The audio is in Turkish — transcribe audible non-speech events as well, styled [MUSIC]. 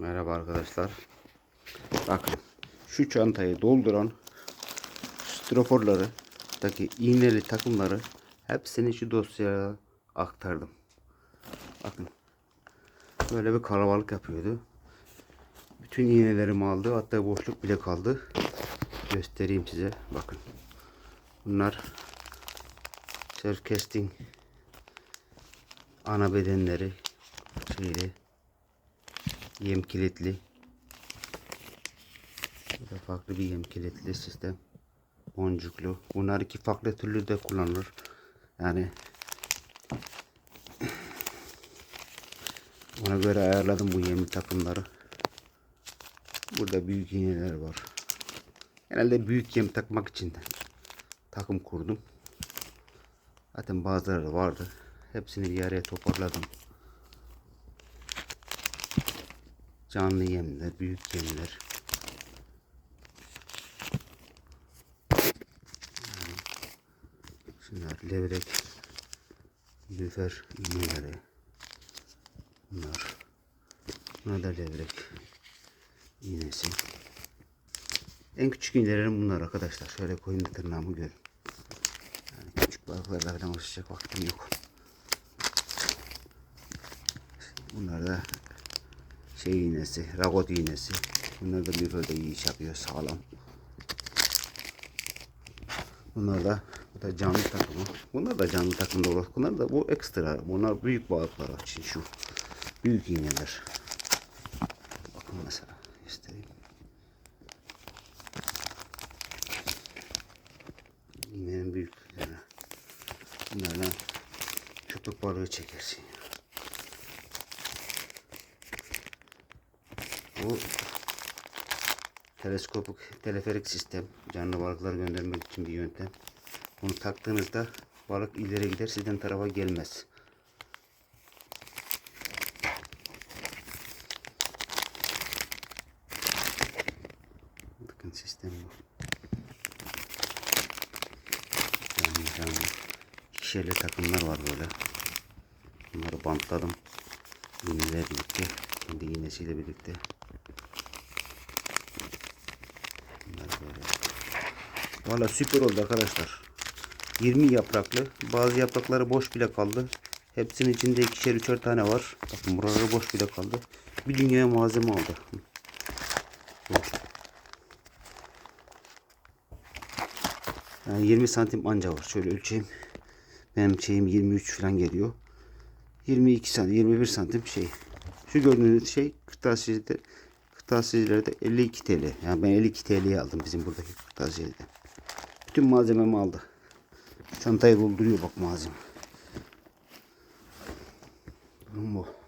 Merhaba arkadaşlar. Bakın şu çantayı dolduran stroforları daki iğneli takımları hepsini şu dosyaya aktardım. Bakın böyle bir kalabalık yapıyordu. Bütün iğnelerimi aldı. Hatta boşluk bile kaldı. Göstereyim size. Bakın. Bunlar self casting ana bedenleri şeyli yem kilitli. Bu da farklı bir yem kilitli sistem. Boncuklu. Bunlar iki farklı türlü de kullanılır. Yani [CLEARS THROAT] ona göre ayarladım bu yem takımları. Burada büyük iğneler var. Genelde büyük yem takmak için takım kurdum. Zaten bazıları vardı. Hepsini bir araya toparladım. Canlı yemler, büyük yemler. Şunlar levrek, lüfer iğneleri. Bunlar. Bunlar da levrek iğnesi. En küçük iğnelerim bunlar arkadaşlar. Şöyle koyun da tırnağımı görün. Yani küçük balıklarla falan uğraşacak vaktim yok. Bunlar da şey iğnesi, ragot iğnesi. Bunlar da bir böyle iyi iş yapıyor, sağlam. Bunlar da bu da canlı takımı. Bunlar da canlı takımda olur. Bunlar da bu ekstra. Bunlar büyük balıklar için şu. Büyük iğneler. Bakın mesela göstereyim. İğnenin büyüklükleri. Bunlardan köpek balığı çekersin. Bu teleskopik teleferik sistem. Canlı balıklar göndermek için bir yöntem. Bunu taktığınızda balık ileri gider sizden tarafa gelmez. Bakın sistem bu. Canlı canlı. İkişerli takımlar var böyle. Bunları bantladım. İğneler birlikte. Kendi iğnesiyle birlikte. Bunlar böyle. Valla süper oldu arkadaşlar. 20 yapraklı. Bazı yaprakları boş bile kaldı. Hepsinin içinde ikişer üçer tane var. Bakın buraları boş bile kaldı. Bir dünya malzeme aldı. Yani 20 santim anca var. Şöyle ölçeyim. Benim şeyim 23 falan geliyor. 22 santim, 21 santim şey. Şu gördüğünüz şey kırtasiyede kırtasiyelerde 52 TL. Yani ben 52 TL'ye aldım bizim buradaki kırtasiyede. Bütün malzememi aldı. Çantayı dolduruyor bak malzeme. Durum bu.